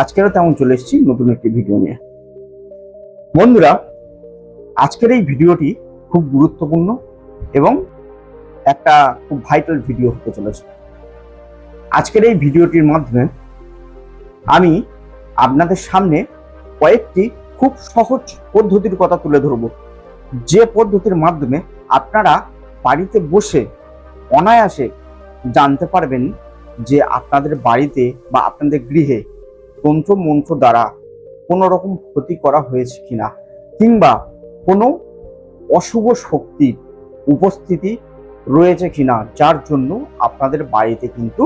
আজকেরও তেমন চলে এসেছি, নতুন একটি ভিডিও নিয়ে। বন্ধুরা, আজকের এই ভিডিওটি খুব গুরুত্বপূর্ণ এবং একটা খুব ভাইটাল ভিডিও হতে চলেছে। আজকের এই ভিডিওটির মাধ্যমে আমি আপনাদের সামনে কয়েকটি খুব সহজ পদ্ধতির কথা তুলে ধরব। যে পদ্ধতির মাধ্যমে আপনারা বাড়িতে বসে অনায়াসে জানতে পারবেন যে আপনাদের বাড়িতে বা আপনাদের গৃহে তন্ত্র মন্ত্র দ্বারা কোনো রকম ক্ষতি করা হয়েছে কিনা? কিংবা কোনো অশুভ শক্তির উপস্থিতি রয়েছে কিনা? যার জন্য আপনাদের বাড়িতে কিন্তু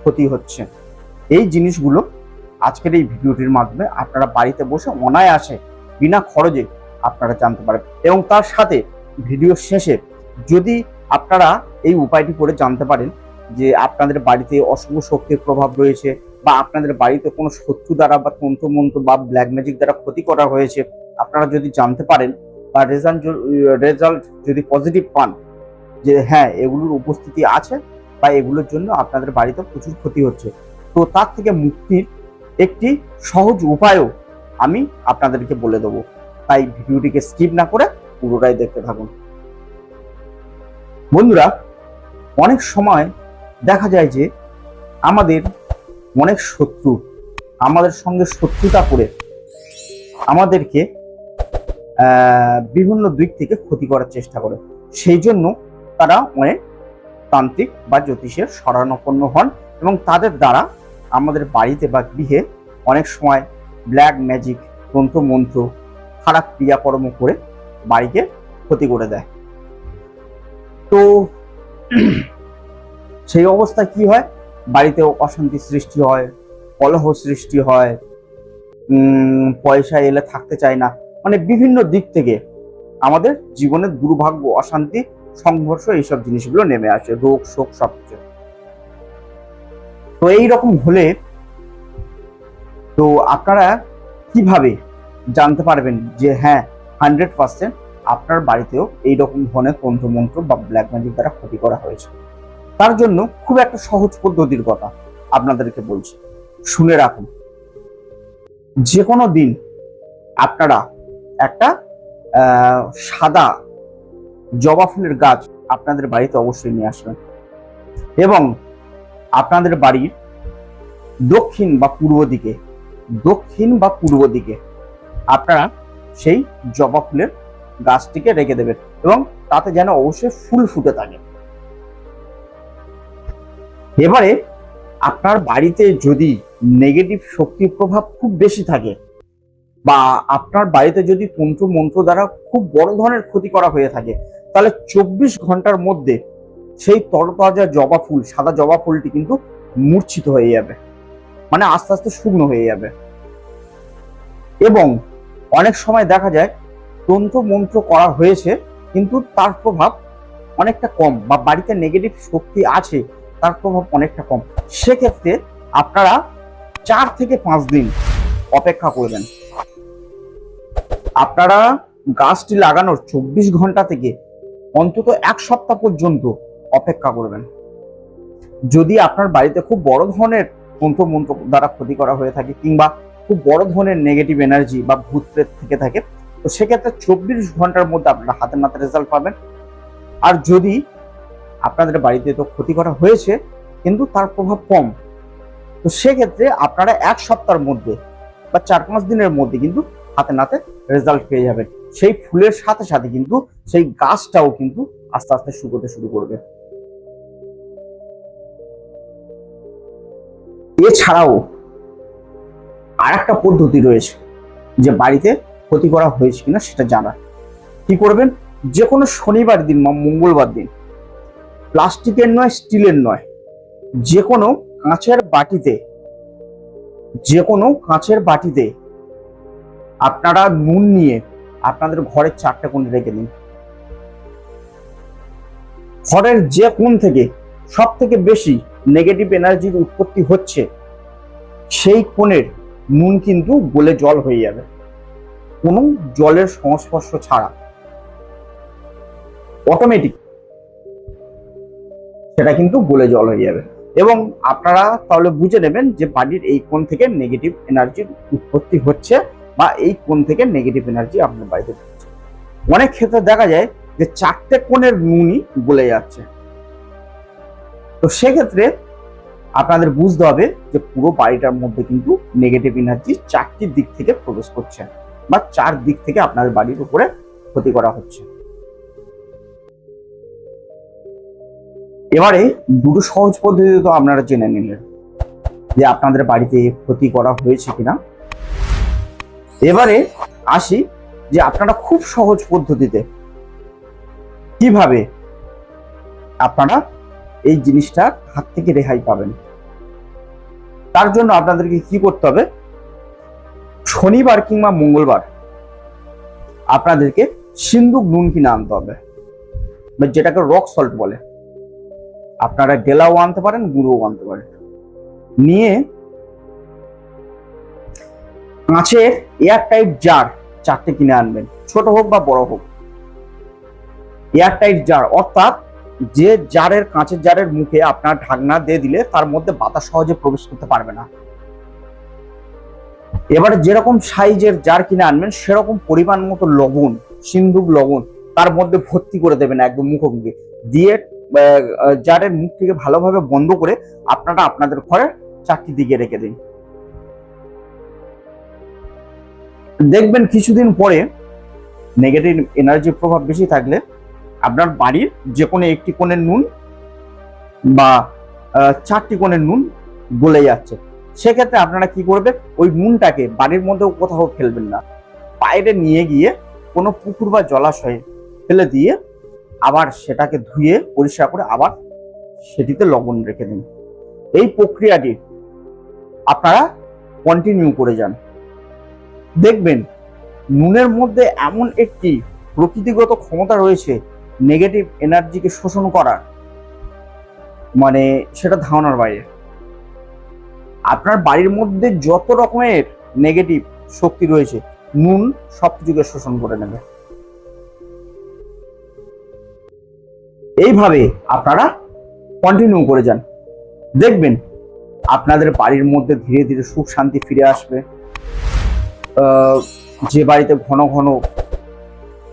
ক্ষতি হচ্ছে। এই জিনিসগুলো আজকের এই ভিডিওটির মাধ্যমে আপনারা বাড়িতে বসে অনায়াসে, বিনা খরচে আপনারা জানতে পারেন এবং তার সাথে ভিডিও শেষে যদি আপনারা এই উপায়টি করে জানতে পারেন যে আপনাদের বাড়িতে অশুভ শক্তির প্রভাব রয়েছে বা আপনাদের বাড়িতে কোনো শত্রু দ্বারা বা তন্ত্রমন্ত্র বা ব্ল্যাক ম্যাজিক দ্বারা ক্ষতি করা হয়েছে, আপনারা যদি জানতে পারেন বা রেজাল্ট রেজাল্ট যদি পজিটিভ পান, যে হ্যাঁ এগুলোর উপস্থিতি আছে বা এগুলোর জন্য আপনাদের বাড়িতে প্রচুর ক্ষতি হচ্ছে। তো তার থেকে মুক্তির একটি সহজ উপায়ও আমি আপনাদেরকে বলে দেবো। তাই ভিডিওটিকে স্কিপ না করে পুরোটাই দেখতে থাকুন। বন্ধুরা, অনেক সময় দেখা যায় যে আমাদের অনেক শত্রু আমাদের সঙ্গে শত্রুতা করে আমাদেরকে বিভিন্ন দিক থেকে ক্ষতি করার চেষ্টা করে। সেই জন্য তারা অনেক তান্ত্রিক বা জ্যোতিষের শরণাপন্ন হন এবং তাদের দ্বারা আমাদের বাড়িতে বা গৃহে অনেক সময় ব্ল্যাক ম্যাজিক তন্ত্র মন্ত্র খারাপ ক্রিয়াকর্ম করে বাড়িকে ক্ষতি করে দেয়। তো সেই অবস্থায় কি হয়? বাড়িতেও অশান্তি সৃষ্টি হয়, কলহ সৃষ্টি হয় পয়সা এলে থাকতে চায় না। মানে বিভিন্ন দিক থেকে আমাদের জীবনের দুর্ভাগ্য, অশান্তি, সংঘর্ষ এইসব জিনিসগুলো নেমে আসে, রোগ, শোক সবকিছু তো এইরকম হলে তো আপনারা কীভাবে জানতে পারবেন যে হ্যাঁ হান্ড্রেড পার্সেন্ট আপনার বাড়িতেও এইরকম ধরনের তন্ত্রমন্ত্র বা ব্ল্যাক ম্যাজিক দ্বারা ক্ষতি করা হয়েছে? তার জন্য খুব একটা সহজ পদ্ধতির কথা আপনাদেরকে বলছি। শুনে রাখুন। যে কোনো দিন আপনারা একটা সাদা জবা ফুলের গাছ আপনাদের বাড়িতে অবশ্যই নিয়ে আসবেন। এবং আপনাদের বাড়ির দক্ষিণ বা পূর্ব দিকে, দক্ষিণ বা পূর্ব দিকে আপনারা সেই জবা ফুলের গাছটিকে রেখে দেবেন এবং তাতে যেন অবশ্যই ফুল ফুটে থাকে। এবারে আপনার বাড়িতে যদি নেগেটিভ শক্তির প্রভাব খুব বেশি থাকে বা আপনার বাড়িতে যদি তন্ত্র মন্ত্র দ্বারা খুব বড় ধরনের ক্ষতি করা হয়ে থাকে, তাহলে চব্বিশ ঘণ্টার মধ্যে সেই তরতাজা জবা ফুল, সাদা জবা ফুলটি কিন্তু মূর্ছিত হয়ে যাবে। মানে আস্তে আস্তে শুকনো হয়ে যাবে। এবং অনেক সময় দেখা যায় তন্ত্র মন্ত্র করা হয়েছে, কিন্তু তার প্রভাব অনেকটা কম বা বাড়িতে নেগেটিভ শক্তি আছে তার প্রভাব অনেকটা কম। সেক্ষেত্রে আপনারা চার থেকে পাঁচ দিন অপেক্ষা করবেন। আপনারা গাছটি লাগানোর চব্বিশ ঘণ্টা থেকে অন্তত এক সপ্তাহ পর্যন্ত অপেক্ষা করবেন। যদি আপনার বাড়িতে খুব বড় ধরনের তন্ত্র মন্ত্র দ্বারা ক্ষতি করা হয়ে থাকে কিংবা খুব বড় ধরনের নেগেটিভ এনার্জি বা ভূত থেকে থাকে, তো সেক্ষেত্রে চব্বিশ ঘণ্টার মধ্যে আপনারা হাতে নাতে রেজাল্ট পাবেন। আর যদি আপনাদের বাড়িতে তো ক্ষতি করা হয়েছে, কিন্তু তার প্রভাব কম। তো সেক্ষেত্রে আপনারা এক সপ্তাহের মধ্যে বা চার পাঁচ দিনের মধ্যে কিন্তু হাতে নাতে রেজাল্ট পেয়ে যাবেন। সেই ফুলের সাথে সাথে কিন্তু সেই গাছটাও কিন্তু আস্তে আস্তে শুকোতে শুরু করবে। এছাড়াও আর একটা পদ্ধতি রয়েছে যে বাড়িতে ক্ষতি করা হয়েছে কিনা সেটা জানা। কি করবেন? যে কোনো শনিবার দিন বা মঙ্গলবার দিন প্লাস্টিকের নয়, স্টিলের নয়। যে কোনো কাঁচের বাটিতে যে কোনো কাঁচের বাটিতে আপনারা নুন নিয়ে আপনাদের ঘরের চারটে কোণে রেখে দিন। ঘরের যে কোণ থেকে সব থেকে বেশি নেগেটিভ এনার্জির উৎপত্তি হচ্ছে, সেই কোণের নুন কিন্তু গলে জল হয়ে যাবে। কোনো জলের সংস্পর্শ ছাড়া। অটোমেটিক সেটা কিন্তু গলে জল হয়ে যাবে। এবং আপনারা তাহলে বুঝে নেবেন যে বাড়ির এই কোণ থেকে নেগেটিভ এনার্জির উৎপত্তি হচ্ছে বা এই কোণ থেকে নেগেটিভ এনার্জি আপনার বাড়িতে ঢুকছে। অনেক ক্ষেত্রে দেখা যায় যে চারটে কোণের নুনই গলে যাচ্ছে। তো সেক্ষেত্রে আপনাদের বুঝতে হবে যে পুরো বাড়িটার মধ্যে কিন্তু নেগেটিভ এনার্জি চারটি দিক থেকে প্রবেশ করছে বা চার দিক থেকে আপনাদের বাড়ির উপরে ক্ষতি করা হচ্ছে। এবারে দুটো সহজ পদ্ধতি তো আপনারা জেনে নিলেন, যে আপনাদের বাড়িতে ক্ষতি করা হয়েছে কিনা। এবারে আসি যে আপনারা খুব সহজ পদ্ধতিতে কীভাবে আপনারা এই জিনিসটার হাত থেকে রেহাই পাবেন। তার জন্য আপনাদেরকে কি করতে হবে? শনিবার কিংবা মঙ্গলবার আপনাদেরকে সিন্ধুক নুন কিনে আনতে হবে যেটাকে রক সল্ট বলে। আপনারা ডেলাও আনতে পারেন, গুঁড়োও আনতে পারেন। নিয়ে কাঁচের এয়ার টাইট জার চারটে কিনে আনবেন, ছোট হোক বা বড় হোক। এয়ার টাইট জার, অর্থাৎ যে জারের, কাঁচের জারের মুখে আপনার ঢাকনা দিয়ে দিলে তার মধ্যে বাতাস সহজে প্রবেশ করতে পারবে না। এবারে যেরকম সাইজের জার কিনে আনবেন, সেরকম পরিমাণ মতো লবণ, সিন্ধুক লবণ তার মধ্যে ভর্তি করে দেবেন একদম মুখোমুখি। দিয়ে জারের মুখ থেকে ভালোভাবে বন্ধ করে আপনারা আপনাদের ঘরের চারটি দিকে রেখে দিন। দেখবেন কিছুদিন পরে নেগেটিভ এনার্জির প্রভাব বেশি থাকলে আপনার বাড়ির যে কোনো একটি কোণের নুন বা চারটি কোণের নুন গলে যাচ্ছে। সেক্ষেত্রে আপনারা কি করবেন? ওই নুনটাকে বাড়ির মধ্যেও কোথাও ফেলবেন না। বাইরে নিয়ে গিয়ে কোনো পুকুর বা জলাশয়ে ফেলে দিয়ে আবার সেটাকে ধুয়ে পরিষ্কার করে আবার সেটিতে লবণ রেখে দিন। এই প্রক্রিয়াটি আপনারা কন্টিনিউ করে যান। দেখবেন নুনের মধ্যে এমন একটি প্রকৃতিগত ক্ষমতা রয়েছে নেগেটিভ এনার্জিকে শোষণ করার মানে সেটা ধারণার বাইরে। আপনার বাড়ির মধ্যে যত রকমের নেগেটিভ শক্তি রয়েছে, নুন সব কিছুকে শোষণ করে নেবে। এইভাবে আপনারা কন্টিনিউ করে যান। দেখবেন আপনাদের বাড়ির মধ্যে ধীরে ধীরে সুখ শান্তি ফিরে আসবে। যে বাড়িতে ঘন ঘন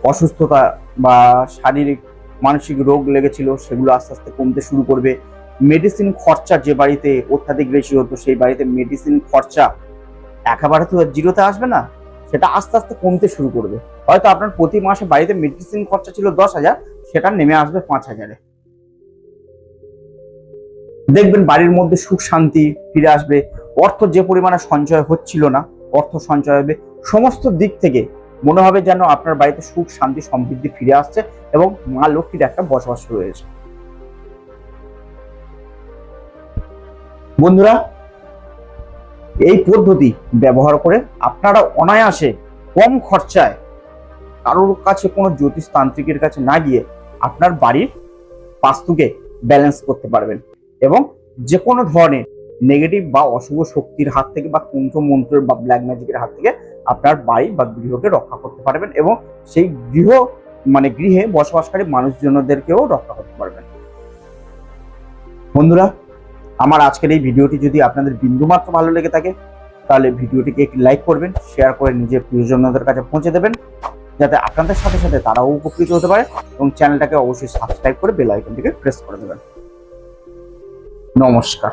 অসুস্থতা বা শারীরিক, মানসিক রোগ লেগেছিল, সেগুলো আস্তে আস্তে কমতে শুরু করবে। মেডিসিন খরচা যে বাড়িতে অত্যাধিক বেশি হতো, সেই বাড়িতে মেডিসিন খরচা একেবারে তো জিরোতে আসবে না, সেটা আস্তে আস্তে কমতে শুরু করবে। হয়তো আপনার প্রতি মাসে বাড়িতে মেডিসিন খরচা ছিল দশ হাজার সেটা নেমে আসবে পাঁচ হাজারে। দেখবেন বাড়ির মধ্যে সুখ শান্তি ফিরে আসবে। অর্থ যে পরিমাণে সঞ্চয় হচ্ছিল না, অর্থ সঞ্চয় হবে সমস্ত দিক থেকে। মনে হবে যেন আপনার বাড়িতে সুখ, শান্তি, সমৃদ্ধি ফিরে আসছে এবং মা লক্ষ্মীর একটা বসবাস রয়েছে। বন্ধুরা, এই পদ্ধতি ব্যবহার করে আপনারা অনায়াসে কম খরচায় কারোর কাছে কোনো জ্যোতিষ তান্ত্রিকের কাছে না গিয়ে আপনার বাড়ির বাস্তুকে ব্যালেন্স করতে পারবেন। এবং যে কোনো ধরনের নেগেটিভ বা অশুভ শক্তির হাত থেকে বা তন্ত্র মন্ত্রের বা ব্ল্যাক ম্যাজিকের হাত থেকে আপনার বাড়ি বা গৃহকে রক্ষা করতে পারবেন এবং সেই গৃহ মানে গৃহে বসবাসকারী মানুষজনদেরকেও রক্ষা করতে পারবেন। বন্ধুরা, আমার আজকের এই ভিডিওটি যদি আপনাদের বিন্দুমাত্র ভালো লেগে থাকে, তাহলে ভিডিওটিকে একটি লাইক করবেন শেয়ার করে নিজের প্রিয়জনদের কাছে পৌঁছে দেবেন। যাতে আপনাদের সাথে সাথে তারাও উপকৃত হতে পারে এবং চ্যানেলটাকে অবশ্যই সাবস্ক্রাইব করে বেল আইকনটিকে প্রেস করে দেবেন। নমস্কার।